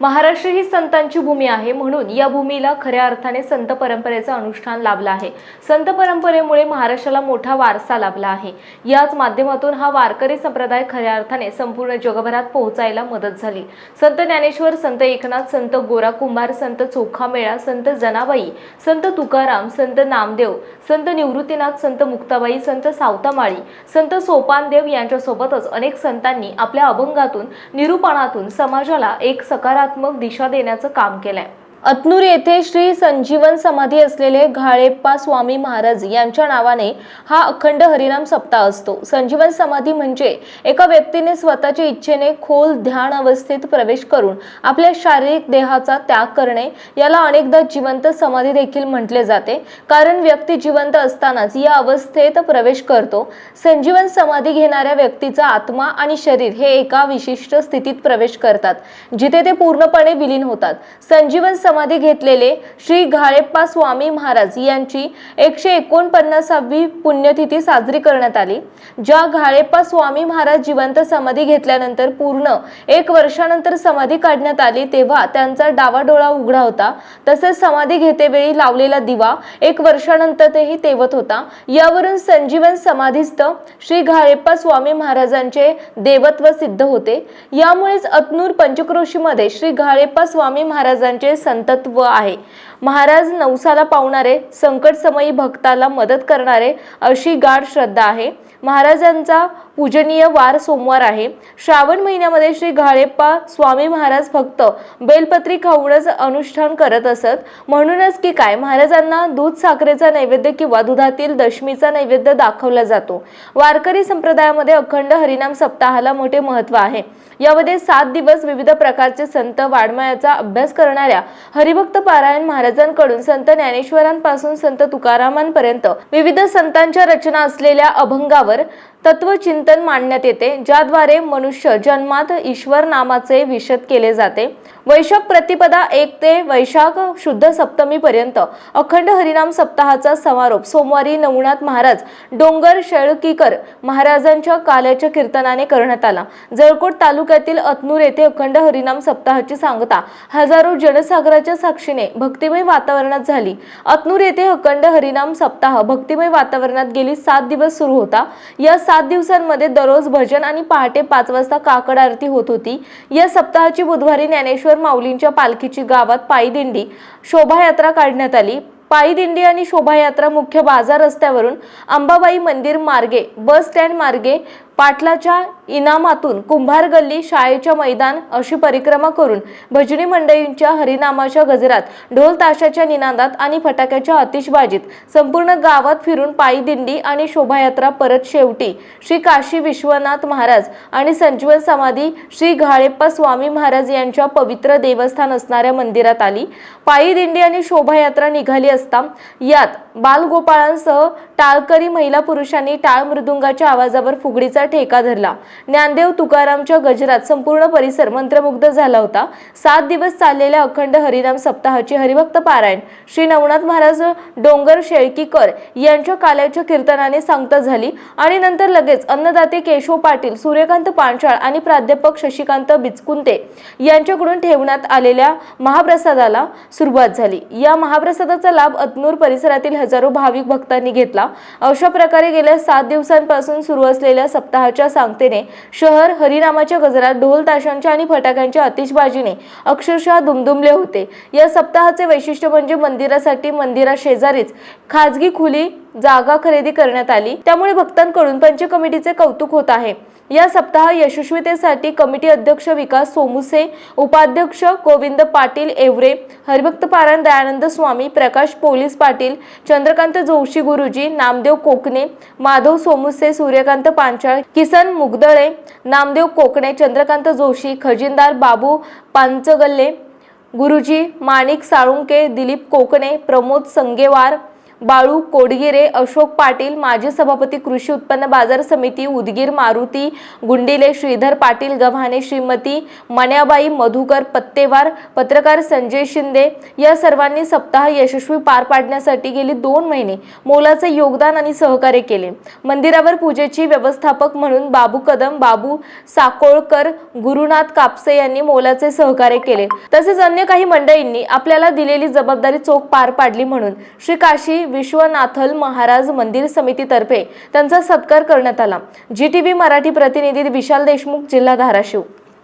महाराष्ट्र ही संतांची भूमी आहे म्हणून या भूमीला खऱ्या अर्थाने संत परंपरेचं अनुष्ठान लाभलं आहे. संत परंपरेमुळे महाराष्ट्राला मोठा वारसा लाभला आहे. याच माध्यमातून हा वारकरी संप्रदाय खऱ्या अर्थाने संपूर्ण जगभरात पोहोचायला मदत झाली. संत ज्ञानेश्वर संत एकनाथ संत गोरा कुंभार संत चोखा मेळा संत जनाबाई संत तुकाराम संत नामदेव संत निवृत्तीनाथ संत मुक्ताबाई संत सावतामाळी संत सोपानदेव यांच्यासोबतच अनेक संतांनी आपल्या अभंगातून निरूपणातून समाजाला एक सकारात्मक दिशा देण्याचं काम केलंय. अतनूर येथे श्री संजीवन समाधी असलेले घाळेप्पा स्वामी महाराज यांच्या नावाने हा अखंड हरिनाम सप्ताह असतो. संजीवन समाधी म्हणजे एका व्यक्तीने स्वतःच्या इच्छेने खोल ध्यान अवस्थेत प्रवेश करून आपल्या शारीरिक देहाचा त्याग करणे याला अनेकदा जिवंत समाधी देखील म्हटले जाते. कारण व्यक्ती जिवंत असतानाच या अवस्थेत प्रवेश करतो. संजीवन समाधी घेणाऱ्या व्यक्तीचा आत्मा आणि शरीर हे एका विशिष्ट स्थितीत प्रवेश करतात जिथे ते पूर्णपणे विलीन होतात. संजीवन समाधी घेतलेले श्री घाळेप्पा स्वामी महाराज यांची एकशे एकोणपन्नासावी पुण्यतिथी साजरी करण्यात आली ज्या घाळेप्पा स्वामी महाराज जिवंत समाधी घेतल्यानंतर पूर्ण एक वर्षानंतर समाधी काढण्यात आली तेव्हा त्यांचा डावा डोळा उघडा होता. तसेच समाधी घेतेवेळी लावलेला दिवा एक वर्षानंतर तेही तेवत होता. यावरून संजीवन समाधीस्थ श्री घाळेप्पा स्वामी महाराजांचे देवत्व सिद्ध होते. यामुळेच अतनूर पंचक्रोशीमध्ये श्री घाळेप्पा स्वामी महाराजांचे संतत्व आहे. महाराज नवसाला पावणारे संकटसमयी भक्ताला मदत करणारे अशी गाढ श्रद्धा आहे. महाराजांचा पूजनीय वार सोमवार आहे. श्रावण महिन्यामध्ये श्री घाळेप्पा स्वामी महाराज फक्त बेलपत्री खाऊनच अनुष्ठान करत असत. म्हणूनच की काय महाराजांना दूध साखरेचा नैवेद्य किंवा दुधातील दशमीचा नैवेद्य दाखवला जातो. वारकरी संप्रदायामध्ये अखंड हरिनाम सप्ताहाला मोठे महत्त्व आहे. यामध्ये सात दिवस विविध प्रकारचे संत वाड्मयाचा अभ्यास करणाऱ्या हरिभक्त पारायण महाराजांकडून संत ज्ञानेश्वरांपासून संत तुकारामांपर्यंत विविध संतांच्या रचना असलेल्या अभंगावर तत्वचिंतन मांडण्यात येते ज्याद्वारे मनुष्य जन्मात ईश्वर नामाचे विशद केले जाते. वैशाख प्रतिपदा एक ते वैशाख शुद्ध सप्तमीपर्यंत अखंड हरिनाम सप्ताहाचा समारोप सोमवारी नवनाथ महाराज डोंगर शेळकीकर महाराजांच्या काल्याच्या कीर्तनाने करण्यात आला. जळकोट तालुक्यातील अतनूर येथे अखंड हरिनाम सप्ताहाची सांगता हजारो जनसागराच्या साक्षीने भक्तिमय वातावरणात झाली. अतनूर येथे अखंड हरिनाम सप्ताह भक्तिमय वातावरणात गेली सात दिवस सुरू होता. या सात दिवसांमध्ये दररोज भजन आणि पहाटे पाच वाजता काकड आरती होत होती. या सप्ताहाची बुधवारी ज्ञानेश्वर माऊलींच्या पालखीची गावात पायदिंडी शोभायात्रा काढण्यात आली. पायदिंडी आणि शोभायात्रा मुख्य बाजार रस्त्यावरून अंबाबाई मंदिर मार्गे बस स्टँड मार्गे पाटलाच्या इनामातून कुंभार गल्ली शाळेच्या मैदान अशी परिक्रमा करून भजनी मंडळींच्या हरिनामाच्या गजरात ढोल ताशाच्या निनादात आणि फटाक्याच्या आतिषबाजीत संपूर्ण गावात फिरून पायी दिंडी आणि शोभायात्रा परत शेवटी श्री काशी विश्वनाथ महाराज आणि संजीवन समाधी श्री घाळेप्पा स्वामी महाराज यांच्या पवित्र देवस्थान असणाऱ्या मंदिरात आली. पायी दिंडी आणि शोभायात्रा निघाली असता यात बालगोपाळांसह टाळकरी महिला पुरुषांनी टाळ मृदुंगाच्या आवाजावर फुगडीचा ठेका धरला. ज्ञानदेव तुकारामच्या गजरात संपूर्ण परिसर मंत्रमुग्ध झाला होता. सात दिवस चाललेल्या अखंड हरिनाम सप्ताहाची हरिभक्त पारायण श्री नवनाथ महाराज डोंगर शेळकीकर यांच्या काल्याच्या कीर्तनाने सांगता झाली आणि नंतर लगेच अन्नदाते केशव पाटील सूर्यकांत पांचाळ आणि प्राध्यापक शशिकांत बिचकुंते यांच्याकडून ठेवण्यात आलेल्या महाप्रसादाला सुरुवात झाली. या महाप्रसादाचा लाभ अतनूर परिसरातील हजारो भाविक भक्तांनी घेतला. अशा प्रकारे गेल्या सात दिवसांपासून सुरू असलेल्या सप्ताहाच्या सांगतेने शहर हरिनामाच्या गजरात ढोल ताशांच्या आणि फटाक्यांच्या आतिषबाजीने अक्षरशः दुमदुमले होते. या सप्ताहाचे वैशिष्ट्य म्हणजे मंदिरासाठी मंदिरा शेजारीच खाजगी खुली जागा खरेदी करण्यात आली. त्यामुळे भक्तांकडून पंच कमिटीचे कौतुक होत आहे. या सप्ताह यशस्वीतेसाठी कमिटी अध्यक्ष विकास सोमुसे उपाध्यक्ष गोविंद पाटील एवरे हरिभक्त पारायण दयानंद स्वामी प्रकाश पोलीस पाटील चंद्रकांत जोशी गुरुजी नामदेव कोकणे माधव सोमुसे सूर्यकांत पांचाळ किसन मुगदळे नामदेव कोकणे चंद्रकांत जोशी खजिनदार बाबू पांचगल्ले गुरुजी माणिक साळुंके दिलीप कोकणे प्रमोद संगेवार बाळू कोडगिरे अशोक पाटील माजी सभापती कृषी उत्पन्न बाजार समिती उदगीर मारुती गुंडिले श्रीधर पाटील गव्हाणे श्रीमती मण्याबाई मधुकर पत्तेवार पत्रकार संजय शिंदे या सर्वांनी सप्ताह यशस्वी पार पाडण्यासाठी गेली दोन महिने मोलाचे योगदान आणि सहकार्य केले. मंदिरावर पूजेची व्यवस्थापक म्हणून बाबू कदम बाबू साकोळकर गुरुनाथ कापसे यांनी मोलाचे सहकार्य केले. तसेच अन्य काही मंडळींनी आपल्याला दिलेली जबाबदारी चोख पार पाडली म्हणून. श्री काशी विश्वनाथल महाराज मंदिर समितीतर्फे त्यांचा सत्कार करण्यात आला. जी टी व्ही मराठी प्रतिनिधी विशाल देशमुख जिल्हा धाराशिव.